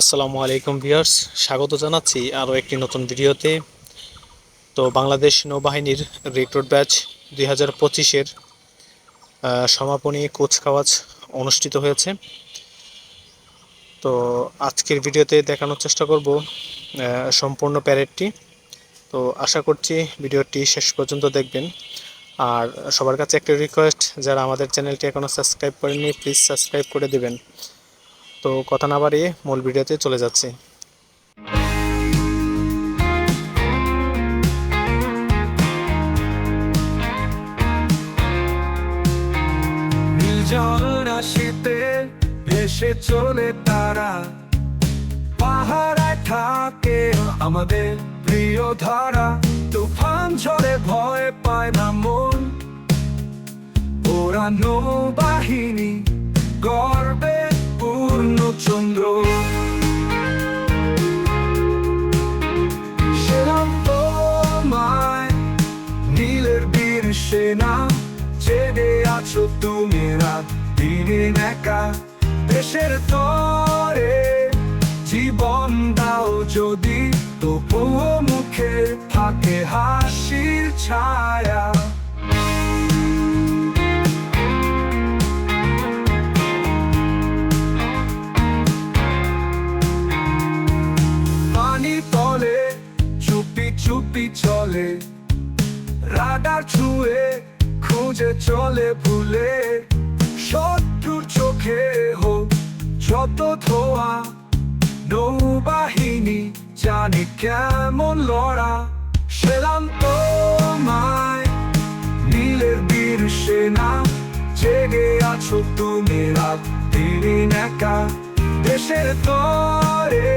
আসসালামু আলাইকুম ভিউয়ার্স, স্বাগত জানাচ্ছি আরও একটি নতুন ভিডিওতে। তো বাংলাদেশ নৌবাহিনীর রিক্রুট ব্যাচ দুই হাজার পঁচিশের সমাপনী কুচকাওয়াজ অনুষ্ঠিত হয়েছে। তো আজকের ভিডিওতে দেখানোর চেষ্টা করব সম্পূর্ণ প্যারেডটি। তো আশা করছি ভিডিওটি শেষ পর্যন্ত দেখবেন। আর সবার কাছে একটা রিকোয়েস্ট যারা আমাদের চ্যানেলটি এখনও সাবস্ক্রাইব করেননি প্লিজ সাবস্ক্রাইব করে দেবেন। তো কথা না বাড়িয়ে মূল ভিডিওতে চলে যাচ্ছি। ভেসে চলে তারা। পাহাড়ায় থাকে আমাদের প্রিয় ধারা। তুফান ঝড়ে ভয় পায় না মন ওরা নৌবাহিনী পূর্ণ চন্দ্র। সেরাম তোমায়, নীলের বীর সেনা, জেগে আছো তুমি রাত দিনে একা। দেশের তরে জীবন দাও যদি, তবুও মুখে থাকে হাসির ছায়া। চলে রাডার ছুঁয়ে খুঁজে চলে ভুলে। শত্রুর চোখে হোক যত ধোয়া, নৌবাহিনী জানি কেমন লড়া। সেলাম তোমায়, নীলের বীর সেনা, জেগে আছো তুমি রাত দিন একা। দেশের তরে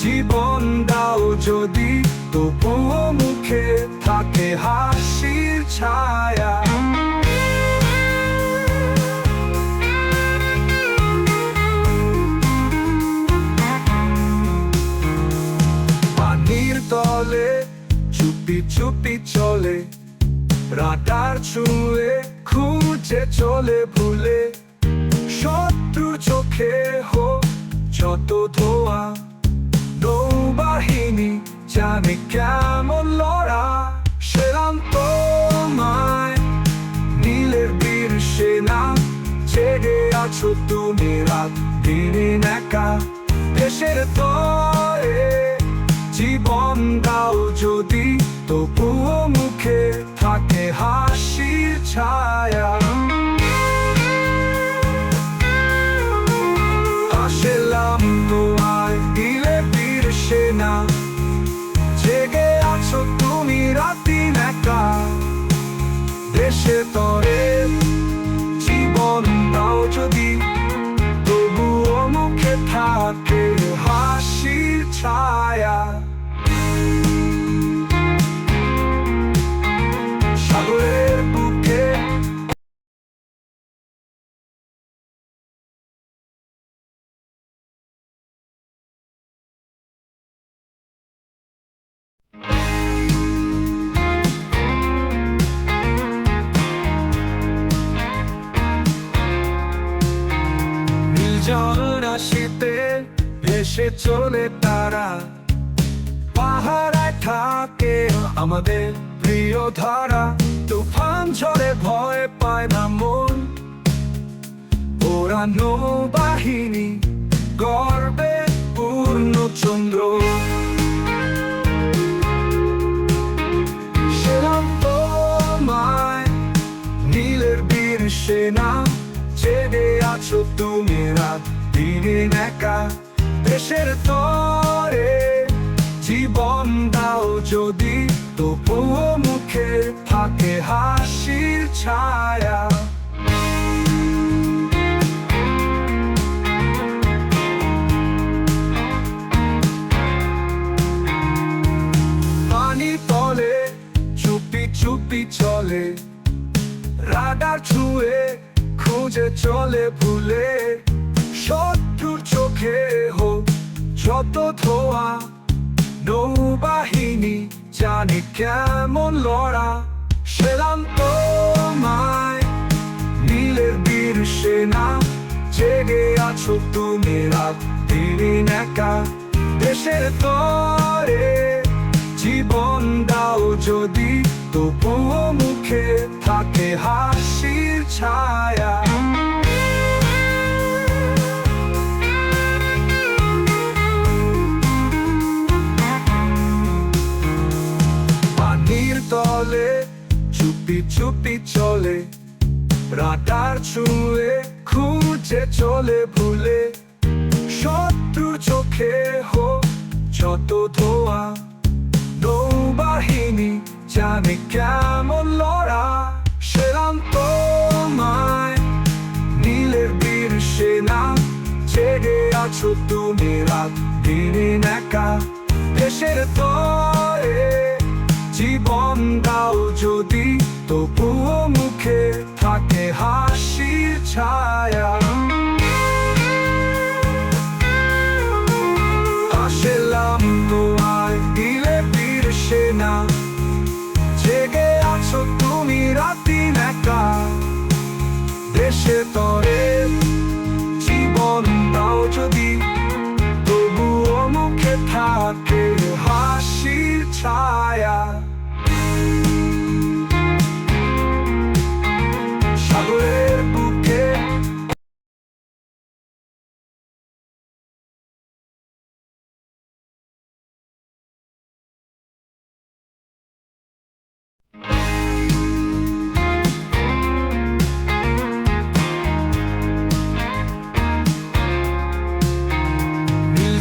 জীবন দাও যদি তবুও তলে চুপি চুপি চলে, রাটার ছুঁয়ে খুঁজে চলে ভুলে। শত্রুর চোখে হোক যত ধোয়া, নৌবাহিনী জানে কেমন লড়া। সেরাম তোমায়, নীলের বীর সেনা, জেগে আছো তুমি রাত, দিন একা, দেশের তরে জীবন দাও যদি, তবুও মুখে থাকে হাসির ছায়া। আসলাম তোমায়, দিলে বীর সেনা। জেগে আছো তুমি রাতি একা। দেশে তরে জীবন দাও যদি, তবুও মুখে থাকে হাসির ছায়া। রাশিতে ভেসে চলে তারা। পাহাড়ায় থাকে আমাদের প্রিয় ধারা। তুফান ঝড়ে ভয় পায় না মন। ওরা নৌবাহিনী গর্বে পূর্ণ চন্দ্র। সেরাম তোমায় নীলের বীর সেনা, জেগে আছো তুমি রাত দিন একা দেশের তরে জীবন দাও যদি, তবুও মুখে থাকে হাসির ছায়া। পানি তলে, চুপি চুপি চলে রাডার ছুঁয়ে খুঁজে চলে ভুলে চোখে যত ধোয়া, নৌবাহিনী জানি কেমন লড়া। সেলাম তোমায় নীলের বীর সেনা, জেগে আছো তুমি রাত দিন একা। দেশের তরে জীবন দাও যদি, তবুও মুখে থাকে হাসির ছায়া। চুপি চুপি চলে, রাটার ছুঁয়ে খুঁজে চলে ভুলে শত্রু চোখে হোক যত ধোয়া, নৌবাহিনী জানে কেমন লড়া, সেরাম তোমায়, নীলের বীর সেনা, জেগে আছো তুমি রাত দিন একা, দেশের তরে জীবন দাও যদি, তবুও মুখে থাকে হাসির ছায়া। আসলাম তোমায় দিলে বীর সেনা। জেগে আছো তুমি রাতিন একা। দেশে তরে জীবন দাও যদি, তবুও মুখে থাকে হাসির ছায়া।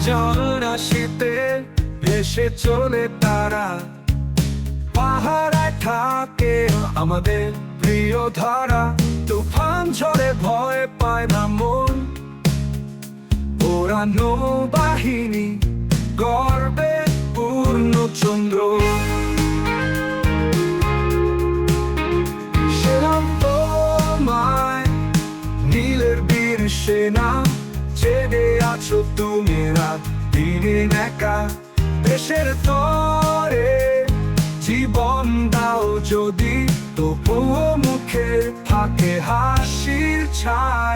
জল রাশিতে ভেসে চলে তারা। পাহাড়ায় থাকে আমাদের প্রিয় ধারা। তুফান ঝড়ে ভয় পায় না মন। ওরা নৌবাহিনী গর্বে পূর্ণ চন্দ্র। সেরাম তোমায় নীলের বীর সেনা জেগে আছো তুমি রাত দিনে একা, দেশের তরে জীবন দাও যদি, তবুও মুখে থাকে হাসির ছায়া